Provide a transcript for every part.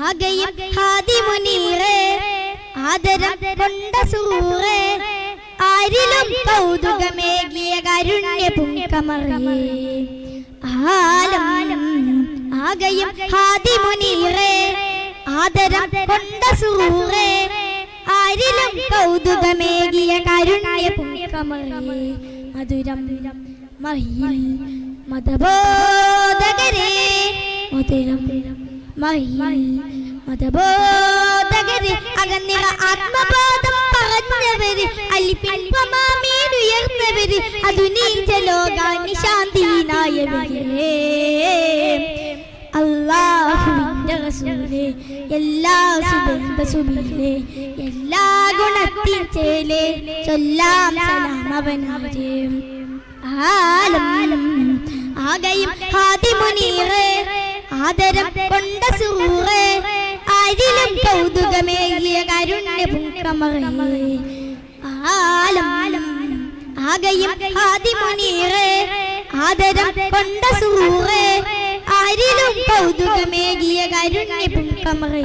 ആകയും ഹാദി മുനീറേ ആദരം കൊണ്ട സൂറേ ആരിലും കൗതുകമേകിയ കരുണ്യ പുങ്കമറിയേ ആലം ആകയും ഹാദി മുനീറേ ആദരം കൊണ്ട സൂറേ ആരിലും കൗതുകമേകിയ കരുണ്യ പുങ്കമറിയേ മധുരം മഹിയിൽ ഗുണത്തിൻ ചേലേ ചൊല്ലാം സലാം അവനാരേ. ആലം ആകയും ഹാദിമുനീറേ ആദരം കൊണ്ട സൂറേ ആരിലും കൗതുകമേകിയ കരുണ്യ പൂക്കമറേ ആലം ആകയും ഹാദിമുനീറേ ആദരം കൊണ്ട സൂറേ ആരിലും കൗതുകമേകിയ കരുണ്യ പൂക്കമറേ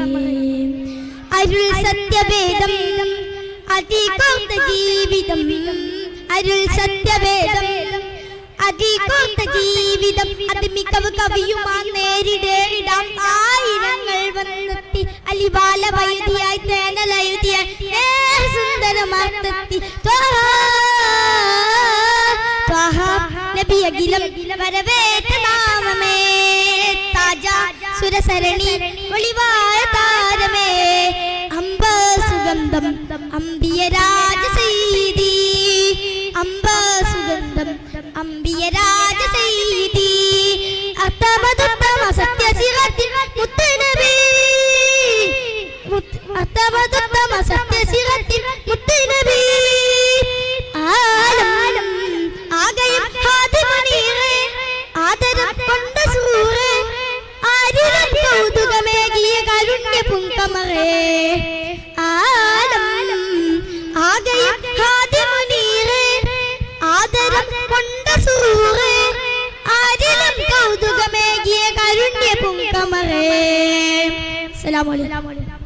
അരുൾ സത്യഭേദം അതികോർത്ത ജീവിതം അരുൾ അതികോർത്ത ജീവിതം അത് മികവ് കവിയുമാ നേരിടേടാം ആയിരങ്ങൾ വന്നെത്തി. അലിവാല വൈദ്യായി തേനലയുതിയായി സുന്ദരമാർത്തി നബിയകിലം വരവേറ്റ നാമമേ താജാ സുരസരണി ഒളിവായ താരമേ. അമ്പ സുഗന്ധം അമ്പിയ കാരുണ്യ പുങ്കമറേ. ആലം ആകെ ഹാദിമുനീറേ ആദരം കൊണ്ട സൂറേ. ആരിലും കൗതുകമേകിയ കാരുണ്യ പുങ്കമറേ. അസ്സലാമു അലൈക്കും.